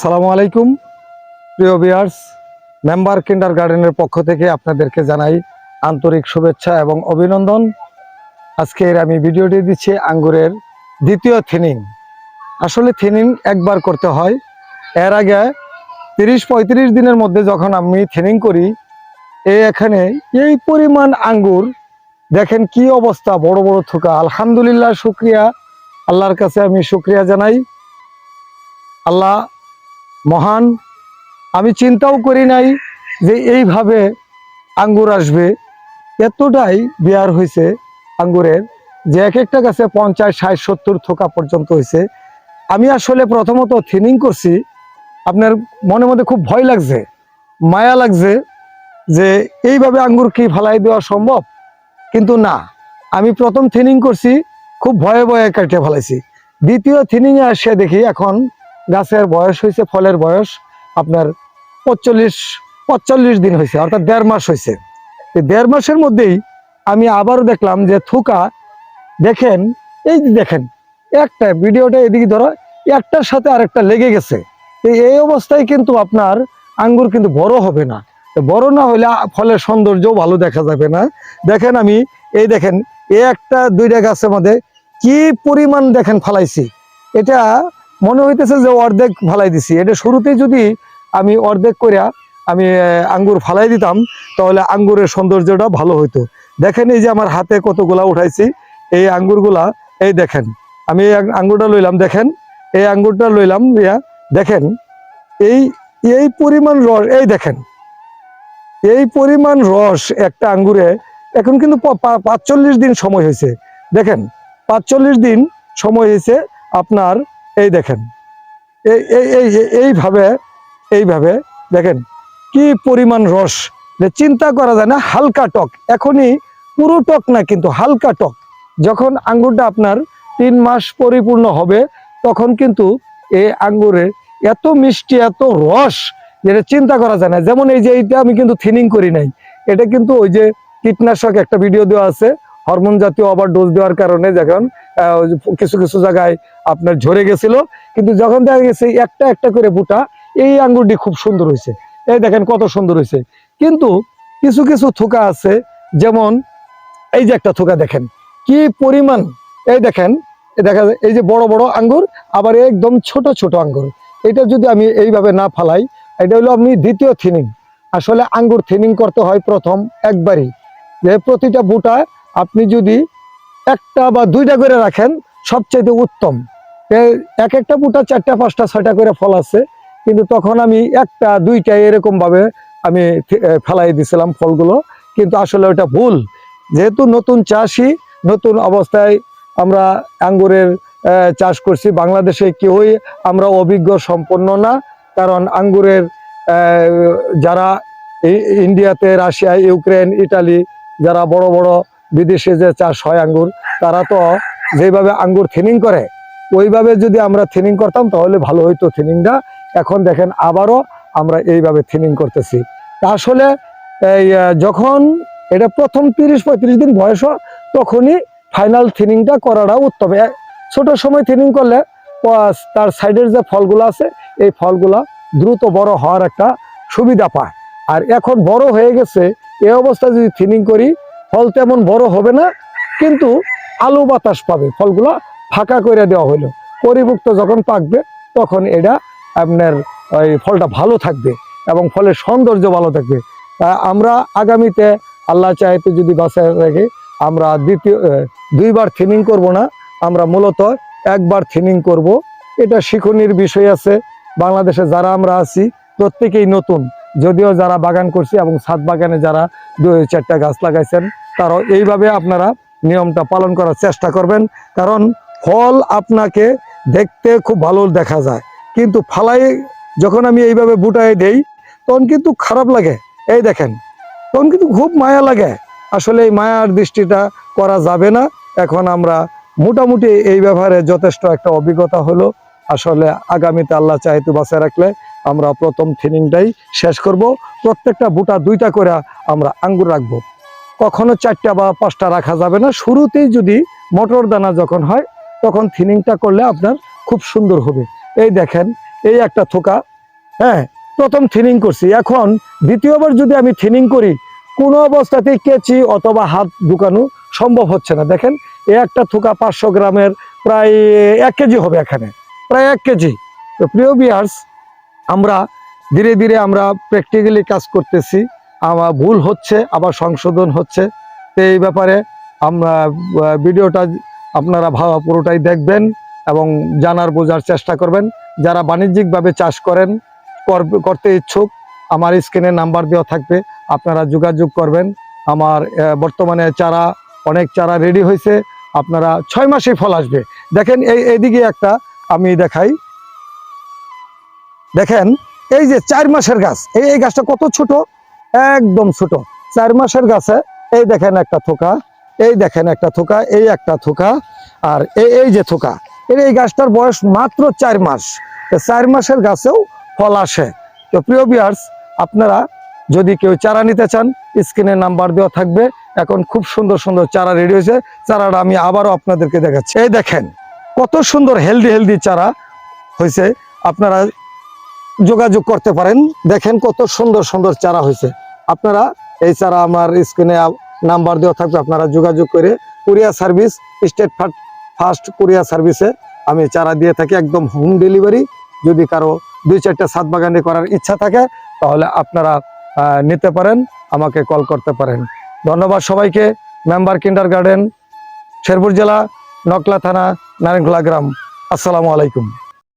আসসালামু আলাইকুম। প্রিয় বিয়ার্স মেম্বার কিন্ডার গার্ডেনের পক্ষ থেকে আপনাদেরকে জানাই আন্তরিক শুভেচ্ছা এবং অভিনন্দন। আজকের আমি ভিডিওটি দিচ্ছি আঙ্গুরের দ্বিতীয় থিনিং আসলে থিনিং একবার করতে হয়। এর আগে তিরিশ পঁয়ত্রিশ দিনের মধ্যে যখন আমি থিনিং করি এই এখানে এই পরিমাণ আঙ্গুর, দেখেন কি অবস্থা, বড় বড় থুকা। আলহামদুলিল্লাহ, শুক্রিয়া। আল্লাহর কাছে আমি শুক্রিয়া জানাই। আল্লাহ মহান। আমি চিন্তাও করি নাই যে এইভাবে আঙ্গুর আসবে। এতটাই বেয়ার হয়েছে আঙ্গুরের, যে এক একটা গাছে পঞ্চাশ, ষাট, সত্তর থোকা পর্যন্ত হয়েছে আমি আসলে প্রথমত থিনিং করছি, আপনার মনে মধ্যে খুব ভয় লাগছে, মায়া লাগছে যে এইভাবে আঙ্গুর কি ফালাই দেওয়া সম্ভব? কিন্তু না, আমি প্রথম থিনিং করছি, খুব ভয়ে ভয়ে কেটে ফেলাইছি। দ্বিতীয় থিনিংয়ে আসে দেখি এখন গাছের বয়স হয়েছে, ফলের বয়স আপনার পঁচল্লিশ পঁচল্লিশ দিন হয়েছে, অর্থাৎ দেড় মাস হয়েছে। দেড় মাসের মধ্যেই আমি আবারও দেখলাম যে থুকা, দেখেন, এই দেখেন, একটা ভিডিওটা এদিকে ধরো, একটার সাথে আরেকটা লেগে গেছে। এই অবস্থায় কিন্তু আপনার আঙ্গুর কিন্তু বড় হবে না। বড় না হলে ফলের সৌন্দর্য ভালো দেখা যাবে না। দেখেন আমি, এই দেখেন, এই একটা, দুইটা গাছের মধ্যে কি পরিমাণ দেখেন ফালাইছি। এটা মনে হইতেছে যে অর্ধেক ফালাই দিছি। এটা শুরুতেই যদি আমি অর্ধেক করিয়া আমি আঙ্গুর ফালাই দিতাম, তাহলে আঙ্গুরের সৌন্দর্যটা ভালো হইতো। দেখেন এই যে আমার হাতে কতগুলা উঠাইছি, এই আঙ্গুরগুলা, এই দেখেন, আমি এই আঙ্গুরটা লইলাম, দেখেন, এই আঙ্গুরটা লইলাম ইয়া দেখেন, এই এই পরিমাণ রস, এই দেখেন, এই পরিমাণ রস একটা আঙ্গুরে, এখন কিন্তু পাঁচচল্লিশ দিন সময় হয়েছে। দেখেন, পাঁচচল্লিশ দিন সময় হয়েছে আপনার এই দেখেন, এই এই এই, এই- এইভাবে এইভাবে দেখেন কি পরিমাণ রস। চিন্তা করা যায় না, হালকা টক, এখনই পুরো টক না, কিন্তু হালকা টক। যখন আঙ্গুরটা আপনার তিন মাস পরিপূর্ণ হবে, তখন কিন্তু এই আঙ্গুরে এত মিষ্টি, এত রস, যেটা চিন্তা করা যায় না। যেমন এই যে এইটা আমি কিন্তু থিনিং করি নাই। এটা কিন্তু ওই যে কীটনাশক একটা ভিডিও দেওয়া আছে হরমোন জাতীয় আবার ডোজ দেওয়ার কারণে যখন কিছু কিছু জায়গায় আপনার ঝরে গেছিল। কিন্তু যখন দেখা গেছে একটা একটা করে বুটা এই আঙ্গুরটি খুব সুন্দর হয়েছে। এই দেখেন কত সুন্দর হয়েছে। কিন্তু কিছু কিছু থোকা আছে, যেমন এই যে একটা থুকা দেখেন, কি পরিমাণ। এই দেখেন দেখা যায়, এই যে বড় বড় আঙ্গুর, আবার একদম ছোট ছোট আঙ্গুর। এটা যদি আমি এইভাবে না ফালাই, এটা হলো আপনি দ্বিতীয় থিনিং আসলে আঙ্গুর থিনিং করতে হয় প্রথম একবারই। যে প্রতিটা বুটা আপনি যদি একটা বা দুইটা করে রাখেন, সবচাইতে উত্তম। এক একটা বুটা চারটা, পাঁচটা, ছয়টা করে ফল আছে, কিন্তু তখন আমি একটা, দুইটা এরকম ভাবে আমি ফেলাই দিছিলাম ফলগুলো, কিন্তু আসলে ওটা ভুল। যেহেতু নতুন চাষি নতুন অবস্থায় আমরা আঙ্গুরের চাষ করছি, বাংলাদেশে কেউই আমরা অভিজ্ঞ সম্পন্ন না, কারণ আঙ্গুরের যারা ইন্ডিয়াতে, রাশিয়া, ইউক্রেন, ইটালি, যারা বড় বড় বিদেশে যে চাষ হয় আঙ্গুর, তারা তো যেভাবে আঙ্গুর থিনিং করে, ওইভাবে যদি আমরা থিনিং করতাম, তাহলে ভালো হইতো থিনিংটা এখন দেখেন আবারও আমরা এইভাবে থিনিং করতেছি। তা আসলে এই যখন এটা প্রথম তিরিশ পঁয়ত্রিশ দিন বয়স তখনই ফাইনাল থিনিংটা করাটা উত্তম। ছোট সময় থিনিং করলে তার সাইডের যে ফলগুলো আছে, এই ফলগুলা দ্রুত বড় হওয়ার একটা সুবিধা পায়। আর এখন বড় হয়ে গেছে এই অবস্থায় যদি থিনিং করি ফল তেমন বড় হবে না, কিন্তু আলো বাতাস পাবে। ফলগুলা ফাঁকা করে দেওয়া হলো পরিপুক্ত যখন পাকবে, তখন এটা আপনার ওই ফলটা ভালো থাকবে এবং ফলের সৌন্দর্য ভালো থাকবে। আমরা আগামীতে আল্লাহ চাইতে যদি বাসায় রেখে, আমরা দ্বিতীয় দুইবার থিনিং করব না, আমরা মূলত একবার থিনিং করব। এটা শিখনির বিষয় আছে। বাংলাদেশে যারা আমরা আছি, প্রত্যেকেই নতুন। যদিও যারা বাগান করছি এবং ছাদ বাগানে যারা দুই চারটা গাছ লাগাইছেন, তারাও এইভাবে আপনারা নিয়মটা পালন করার চেষ্টা করবেন। কারণ ফল আপনাকে দেখতে খুব ভালো দেখা যায়। কিন্তু ফালাই যখন আমি এইভাবে বুটাই দেই, তখন কিন্তু খারাপ লাগে। এই দেখেন, তখন কিন্তু খুব মায়া লাগে। আসলে এই মায়ার দৃষ্টিটা করা যাবে না। এখন আমরা মোটামুটি এই ব্যাপারে যথেষ্ট একটা অভিজ্ঞতা হলো। আসলে আগামীতে আল্লাহ চাইতে বাঁচায় রাখলে আমরা প্রথম থিনিংটাই শেষ করব। প্রত্যেকটা বুটা দুইটা করে আমরা আঙ্গুর রাখব। কখনো চারটা বা পাঁচটা রাখা যাবে না। শুরুতেই যদি মটর দানা যখন হয়, তখন থিনিংটা করলে আপনার খুব সুন্দর হবে। এই দেখেন, এই একটা থোকা। হ্যাঁ প্রথম থিনিং করছি। এখন দ্বিতীয়বার যদি আমি থিনিং করি, কোনো অবস্থাতেই কেচি অথবা হাত ঢুকানো সম্ভব হচ্ছে না। দেখেন, এই একটা থোকা পাঁচশো গ্রামের প্রায় এক কেজি হবে এখানে। প্রায় এক কেজি। তো প্রিয় বিয়ার্স আমরা ধীরে ধীরে আমরা প্র্যাকটিক্যালি কাজ করতেছি। আমার ভুল হচ্ছে, আবার সংশোধন হচ্ছে। তো এই ব্যাপারে আমরা ভিডিওটা আপনারা ভাবা পুরোটাই দেখবেন এবং জানার, বোঝার চেষ্টা করবেন। যারা বাণিজ্যিকভাবে চাষ করেন, কর- করতে ইচ্ছুক, আমার স্ক্রিনে নাম্বার দেওয়া থাকবে, আপনারা যোগাযোগ করবেন। আমার বর্তমানে চারা, অনেক চারা রেডি হয়েছে। আপনারা ছয় মাসেই ফল আসবে। দেখেন এই, এইদিকে একটা আমি দেখাই। দেখেন, এই যে চার মাসের গাছ, এই এই গাছটা কত ছোট? একদম ছোট। চার মাসের গাছে, এই দেখেন একটা থোকা, এই দেখেন একটা থোকা, এই একটা থোকা, আর এই এই যে থোকা, এর এই গাছটার বয়স মাত্র চার মাস। চার মাসের গাছেও ফল আসে। তো প্রিয় বিয়ার্স আপনারা যদি কেউ চারা নিতে চান, স্ক্রিনে নাম্বার দেওয়া থাকবে। এখন খুব সুন্দর সুন্দর চারা রেডি হয়েছে। চারাটা আমি আবারও আপনাদেরকে দেখাচ্ছি। এই দেখেন, কত সুন্দর হেলদি হেলদি চারা হয়েছে। আপনারা যোগাযোগ করতে পারেন। দেখেন কত সুন্দর সুন্দর চারা হয়েছে। আপনারা এই চারা আমার স্ক্রিনে নাম্বার দেওয়া থাকবে, আপনারা যোগাযোগ করে courier service, state first courier সার্ভিসে আমি চারা দিয়ে থাকি, একদম হোম ডেলিভারি। যদি কারও দুই চারটা সাত বাগানি করার ইচ্ছা থাকে, তাহলে আপনারা নিতে পারেন, আমাকে কল করতে পারেন। ধন্যবাদ সবাইকে। মেম্বার কিন্ডার গার্ডেন শেরপুর জেলা, নকলা থানা, নারায়ণখোলা গ্রাম। আসসালামু আলাইকুম।